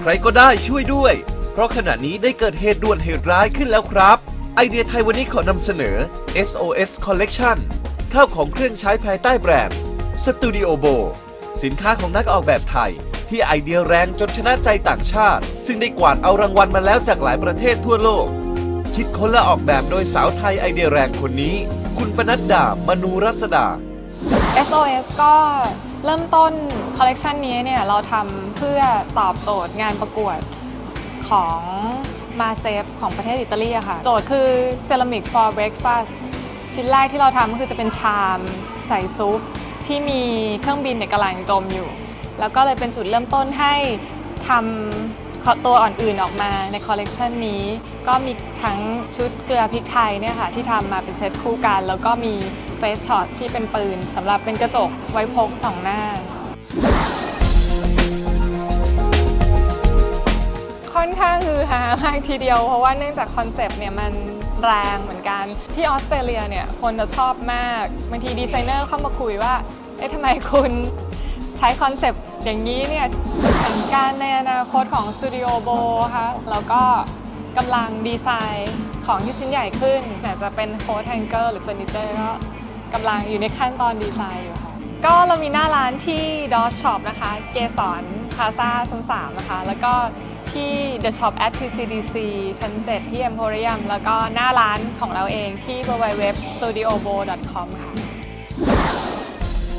ใครก็ได้ช่วยด้วย เพราะขณะนี้ได้เกิดเหตุด่วนเหตุร้ายขึ้นแล้วครับ ไอเดียไทยวันนี้ขอนำเสนอ SOS Collection ข้าวของเครื่องใช้ภายใต้แบรนด์ Studio Bo สินค้าของนักออกแบบไทย ที่ไอเดียแรงจนชนะใจต่างชาติ ซึ่งได้กวาดเอารางวัลมาแล้วจากหลายประเทศทั่วโลก คิดค้นและออกแบบโดยสาวไทยไอเดียแรงคนนี้ คุณปนัดดามนูรัศดา SOS ก็เริ่มต้นคอลเลกชันนี้เนี่ยเราทำเพื่อตอบโจทย์งานประกวดของมาเซฟของประเทศอิตาลีค่ะ โจทย์คือ Ceramic for Breakfast ชิ้นแรกที่เราทำก็คือจะเป็นชามใส่ซุป ที่มีเครื่องบินเนี่ยกำลังจมอยู่ แล้วก็เลยเป็นจุดเริ่มต้นให้ทำตัวอ่อนๆออกมาในคอลเลกชันนี้ ก็มีทั้งชุดเกลือพริกไทยเนี่ยค่ะที่ทำมาเป็นเซตคู่กัน แล้วก็มี เฟสช็อตที่เป็นปืนสำหรับเป็นกระจกไว้พกสองหน้า ค่อนข้างฮือฮามากทีเดียว เพราะว่าเนื่องจากคอนเซปต์เนี่ยมันแรงเหมือนกัน ที่ออสเตรเลียเนี่ยคนจะชอบมากบางทีดีไซเนอร์เข้ามาคุยว่า เอ๊ะทำไมคุณใช้คอนเซปต์อย่างนี้เนี่ยแผนการในอนาคตของสตูดิโอโบค่ะแล้วก็กำลังดีไซน์ของที่ชิ้นใหญ่ขึ้นแต่จะเป็นโค้ดแฮงเกอร์หรือเฟอร์นิเจอร์ก็ กำลังอยู่ในขั้นตอนดีไซน์อยู่ค่ะ ก็เรามีหน้าร้านที่ Dot Shop นะคะ เกสรพาซาชั้น3นะคะ แล้วก็ที่ The Shop at TCDC ชั้น 7 ที่ Emporium แล้วก็หน้าร้านของเราเองที่ www.studiobo.com ค่ะ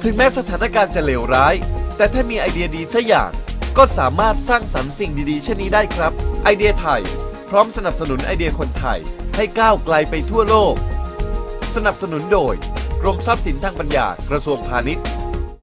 ถึงแม้สถานการณ์จะเลวร้าย แต่ถ้ามีไอเดียดีสักอย่าง ก็สามารถสร้างสรรค์สิ่งดีๆ เช่นนี้ได้ครับ ไอเดียไทย พร้อมสนับสนุนไอเดียคนไทย ให้ก้าวไกลไปทั่วโลก สนับสนุนโดย กรมทรัพย์สินทางปัญญากระทรวงพาณิชย์